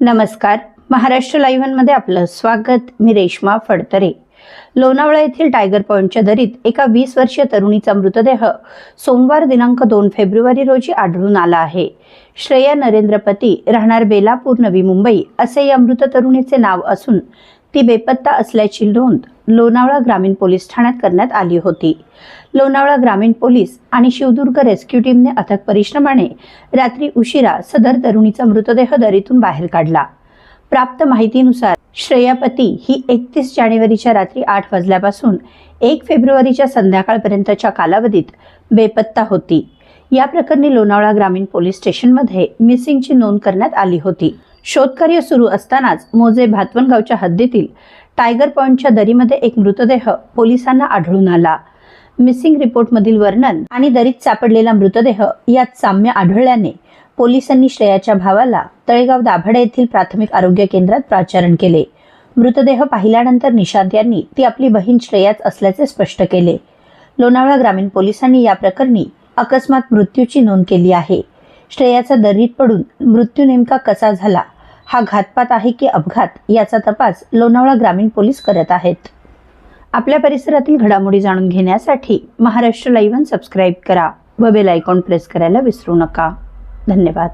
नमस्कार. महाराष्ट्र लाईव्हमध्ये आपलं स्वागत. मी रेश्मा फडतरे. लोणावळा येथील टायगर पॉईंटच्या दरीत एका वीस वर्षीय तरुणीचा मृतदेह सोमवार दिनांक दोन फेब्रुवारी रोजी आढळून आला आहे. श्रेया नरेंद्रपती राहणार बेलापूर नवी मुंबई असे या मृत तरुणीचे नाव असून ती बेपत्ता असल्याची नोंद लोणावळा ग्रामीण पोलीस ठाण्यात करण्यात आली होती. लोणावळा ग्रामीण पोलीस आणि शिवदुर्ग रेस्क्यू टीमने अथक परिश्रमाने रात्री उशिरा सदर तरुणीचा मृतदेह दरीतून बाहेर काढला. प्राप्त माहितीनुसार श्रेयापती ही एकतीस जानेवारीच्या रात्री आठ वाजल्यापासून एक फेब्रुवारीच्या संध्याकाळपर्यंतच्या कालावधीत बेपत्ता होती. या प्रकरणी लोणावळा ग्रामीण पोलीस स्टेशनमध्ये मिसिंगची नोंद करण्यात आली होती. शोधकार्य सुरू असतानाच मोजे भातवणगावच्या हद्दीतील टायगर पॉईंटच्या दरीमध्ये एक मृतदेह पोलिसांना आढळून आला. मिसिंग रिपोर्टमधील वर्णन आणि दरीत सापडलेला मृतदेह यात साम्य आढळल्याने पोलिसांनी श्रेयाच्या भावाला तळेगाव दाभाडे येथील प्राथमिक आरोग्य केंद्रात प्राचारण केले. मृतदेह पाहिल्यानंतर निषाद यांनी ती आपली बहीण श्रेयाच असल्याचे स्पष्ट केले. लोणावळा ग्रामीण पोलिसांनी या प्रकरणी अकस्मात मृत्यूची नोंद केली आहे. श्रेयाचा दरीत पडून मृत्यू नेमका कसा झाला? हा घातपात आहे की अपघात? याचा तपास लोणावळा ग्रामीण पोलीस करत आहेत. आपल्या परिसरातील घडामोडी जाणून घेण्यासाठी महाराष्ट्र लाईव्ह सबस्क्राईब करा व बेल आयकॉन प्रेस करायला विसरू नका. धन्यवाद.